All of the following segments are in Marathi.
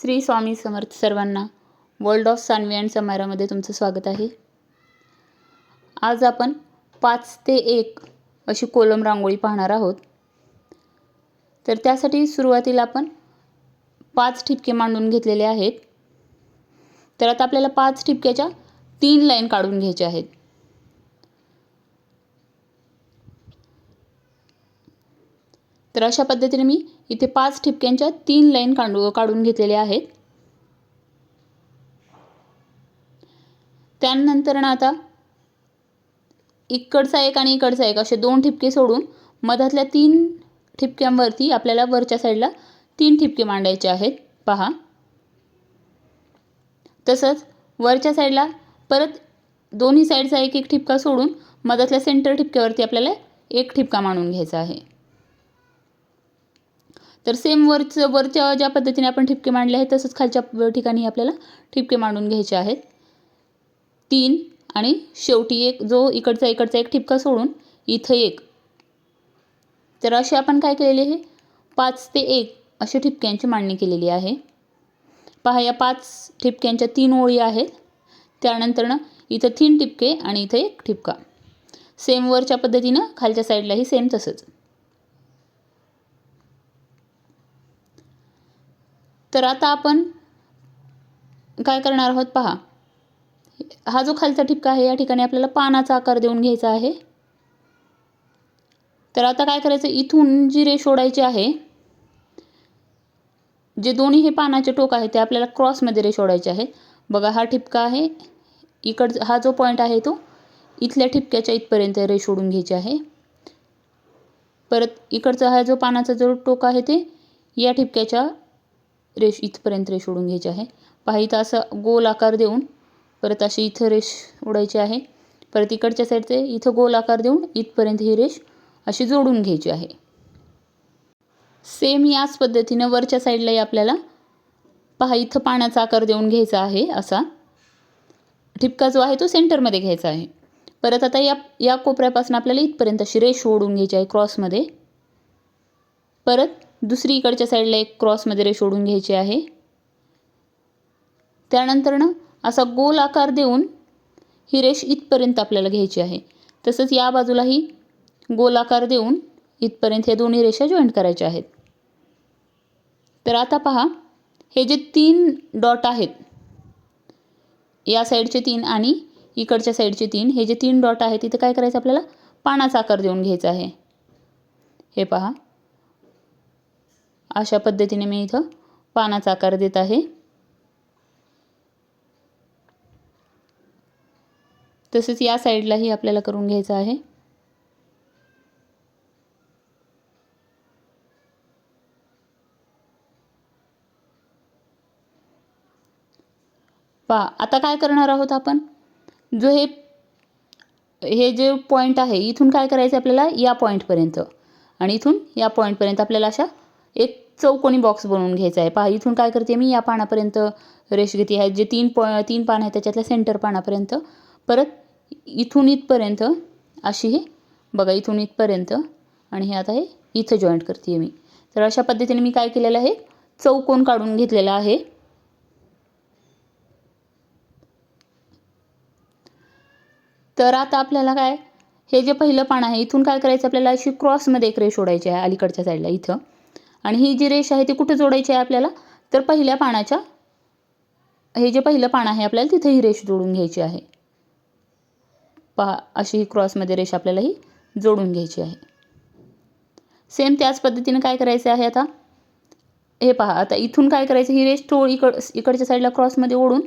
श्री स्वामी समर्थ सर्वांना वर्ल्ड ऑफ सानवी अँड समारामध्ये तुमचं स्वागत आहे. आज आपण पाच ते एक अशी कोलम रांगोळी पाहणार आहोत. तर त्यासाठी सुरुवातीला आपण पाच ठिपके मांडून घेतलेले आहेत. तर आता आपल्याला पाच ठिपक्याच्या तीन लाईन काढून घ्यायच्या आहेत. तर अशा पद्धतीने मी इथे पाच ठिपक्यांच्या तीन लाईन काढू काढून घेतलेल्या आहेत. त्यानंतर ना आता इकडचा एक आणि इकडचा एक असे दोन ठिपके सोडून मधातल्या तीन ठिपक्यांवरती आपल्याला वरच्या साईडला तीन ठिपके मांडायचे आहेत. पहा. तसंच वरच्या साईडला परत दोन्ही साईडचा एक एक ठिपका सोडून मधातल्या सेंटर ठिपक्यावरती आपल्याला एक ठिपका मांडून घ्यायचा आहे. तर सेम वरचं वरच्या ज्या पद्धतीने आपण ठिपके मांडले आहेत तसंच खालच्या ठिकाणी आपल्याला ठिपके मांडून घ्यायचे आहेत. तीन आणि शेवटी एक जो इकडचा इकडचा एक ठिपका सोडून इथं एक. तर असे आपण काय केलेले आहे? पाच ते एक अशा ठिपक्यांची मांडणी केलेली आहे. पहा या पाच ठिपक्यांच्या तीन ओळी आहेत. त्यानंतरनं इथं तीन ठिपके आणि इथं एक ठिपका. सेम वरच्या पद्धतीनं खालच्या साईडलाही सेम तसंच. तर आता आपण काय करणार आहोत पहा. हा जो खालचा ठिपका आहे या ठिकाणी आपल्याला पानाचा आकार देऊन घ्यायचा आहे. तर आता काय करायचं? इथून जी रेष ओढायची आहे जे दोन्ही हे पानाचे टोक आहे ते आपल्याला क्रॉसमध्ये रेष ओढायचे आहे बघा हा ठिपका आहे. इकड हा जो पॉईंट आहे तो इथल्या ठिपक्याच्या इथपर्यंत रेष ओढून घ्यायची आहे. परत इकडचा हा जो पानाचा जो टोक आहे ते या ठिपक्याच्या रेष इथपर्यंत रेष ओढून घ्यायची आहे. पहा इथं असं गोल आकार देऊन परत अशी इथं रेष ओढायची आहे. परत इकडच्या साईडचे इथं गोल आकार देऊन इथपर्यंत ही रेष अशी जोडून घ्यायची आहे. सेम याच पद्धतीनं वरच्या साईडलाही आपल्याला पहा इथं पाण्याचा आकार देऊन घ्यायचा आहे असा. ठिपका जो आहे तो सेंटरमध्ये घ्यायचा आहे. परत आता या या कोपऱ्यापासून आपल्याला इथपर्यंत अशी रेष ओढून घ्यायची आहे क्रॉसमध्ये. परत दुसरी इकडच्या साईडला एक क्रॉसमध्ये रेष ओढून घ्यायची आहे. त्यानंतरनं असा गोल आकार देऊन ही रेष इथपर्यंत आपल्याला घ्यायची आहे. तसंच या बाजूलाही गोल आकार देऊन इथपर्यंत हे दोन्ही रेषा जॉईंट करायच्या आहेत. तर आता पहा हे जे तीन डॉट आहेत या साईडचे तीन आणि इकडच्या साईडचे तीन हे जे तीन डॉट आहेत तिथे काय करायचं आपल्याला? पानाचा आकार देऊन घ्यायचा आहे. हे पहा. अशा पद्धतीने मी इथं पानाचा आकार देत आहे. तसेच या साईडलाही आपल्याला करून घ्यायचं आहे. पहा आता काय करणार आहोत आपण? जो हे हे जे पॉईंट आहे इथून काय करायचं आपल्याला? या पॉईंटपर्यंत आणि इथून या पॉईंटपर्यंत आपल्याला अशा एक चौकोनी बॉक्स बनवून घ्यायचा आहे? पहा इथून काय करते मी या पानापर्यंत रेष घेते. आहे जे तीन पॉ तीन पान आहेत त्याच्यातल्या सेंटर पानापर्यंत. परत इथून इथपर्यंत अशी हे बघा इथून इथपर्यंत आणि हे आता हे इथं जॉईंट करते आहे मी. तर अशा पद्धतीने मी काय केलेलं आहे? चौकोन काढून घेतलेला आहे? तर आता आपल्याला काय? हे जे पहिलं पान आहे इथून काय करायचं आपल्याला? अशी क्रॉसमध्ये एक रेष ओढायची आहे अलीकडच्या साईडला इथं. आणि ही जी रेष आहे ती कुठे जोडायची आहे आपल्याला? तर पहिल्या पानाच्या हे जे पहिलं पान आहे आपल्याला तिथे ही रेष जोडून घ्यायची आहे. पहा अशी ही क्रॉसमध्ये रेष आपल्याला ही जोडून घ्यायची आहे. सेम त्याच पद्धतीने काय करायचं आहे आता? हे पहा आता इथून काय करायचं? ही रेष थोडी इकड इकडच्या साईडला क्रॉसमध्ये ओढून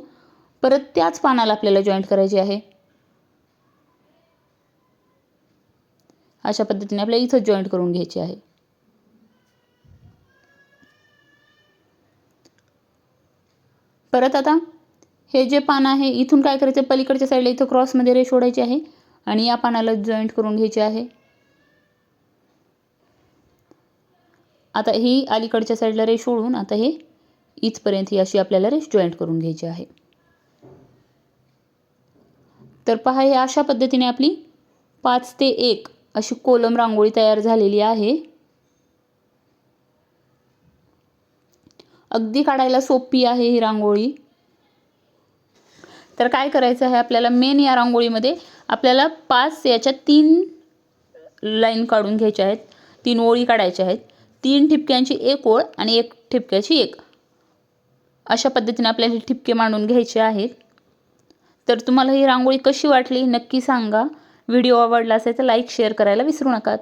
परत त्याच पानाला आपल्याला जॉईंट करायची आहे. अशा पद्धतीने आपल्याला इथं जॉईंट करून घ्यायची आहे. परत आता हे जे पान आहे इथून काय करायचं? पलीकडच्या साईडला इथं क्रॉसमध्ये रेष ओढायची आहे आणि या पानाला जॉईंट करून घ्यायची आहे. आता ही अलीकडच्या साईडला रेष ओढून आता हे इथपर्यंत ही अशी आपल्याला रेष जॉईंट करून घ्यायची आहे. तर पहा हे अशा पद्धतीने आपली पाच ते एक अशी कोलम रांगोळी तयार झालेली आहे. अगदी काढायला सोपी आहे ही रांगोळी. तर काय करायचं आहे आपल्याला मेन या रांगोळीमध्ये आपल्याला पाच याच्या तीन लाईन काढून घ्यायच्या आहेत. तीन ओळी काढायच्या आहेत. तीन ठिपक्यांची एक ओळ आणि एक ठिपक्याची एक. अशा पद्धतीने आपल्याला हे ठिपके मांडून घ्यायचे आहेत. तर तुम्हाला ही रांगोळी कशी वाटली नक्की सांगा. व्हिडिओ आवडला असेल तर लाईक शेअर करायला विसरू नका.